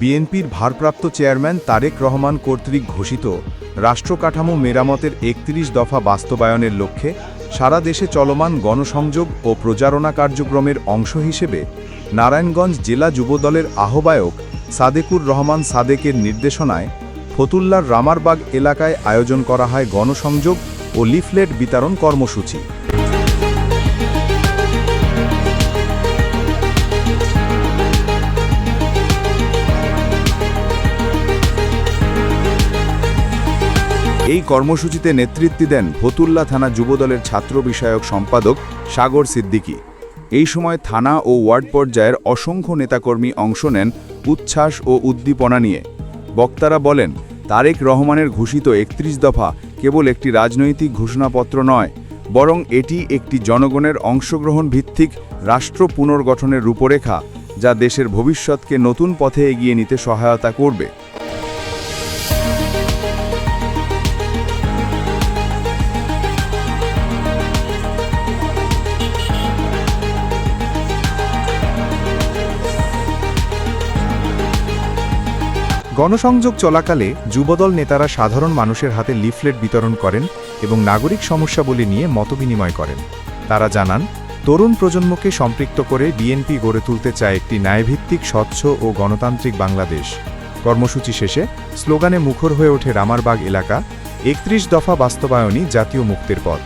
বিএনপির ভারপ্রাপ্ত চেয়ারম্যান তারেক রহমান কর্তৃক ঘোষিত রাষ্ট্রকাঠামো মেরামতের একত্রিশ দফা বাস্তবায়নের লক্ষ্যে সারা দেশে চলমান গণসংযোগ ও প্রচারণা কার্যক্রমের অংশ হিসেবে নারায়ণগঞ্জ জেলা যুবদলের আহ্বায়ক সাদেকুর রহমান সাদেকের নির্দেশনায় ফতুল্লার রামারবাগ এলাকায় আয়োজন করা হয় গণসংযোগ ও লিফলেট বিতরণ কর্মসূচি। এই কর্মসূচিতে নেতৃত্ব দেন ফতুল্লা থানা যুবদলের ছাত্র বিষয়ক সম্পাদক সাগর সিদ্দিকী। এই সময় থানা ও ওয়ার্ড পর্যায়ের অসংখ্য নেতাকর্মী অংশ নেন উচ্ছ্বাস ও উদ্দীপনা নিয়ে। বক্তারা বলেন, তারেক রহমানের ঘোষিত একত্রিশ দফা কেবল একটি রাজনৈতিক ঘোষণাপত্র নয়, বরং এটি একটি জনগণের অংশগ্রহণ ভিত্তিক রাষ্ট্র পুনর্গঠনের রূপরেখা, যা দেশের ভবিষ্যৎকে নতুন পথে এগিয়ে নিতে সহায়তা করবে। গণসংযোগ চলাকালে যুবদল নেতারা সাধারণ মানুষের হাতে লিফলেট বিতরণ করেন এবং নাগরিক সমস্যাবলী নিয়ে মতবিনিময় করেন। তারা জানান, তরুণ প্রজন্মকে সম্পৃক্ত করে বিএনপি গড়ে তুলতে চায় একটি ন্যায়ভিত্তিক, স্বচ্ছ ও গণতান্ত্রিক বাংলাদেশ। কর্মসূচি শেষে স্লোগানে মুখর হয়ে ওঠে রামারবাগ এলাকা, একত্রিশ দফা বাস্তবায়নই জাতীয় মুক্তির পথ।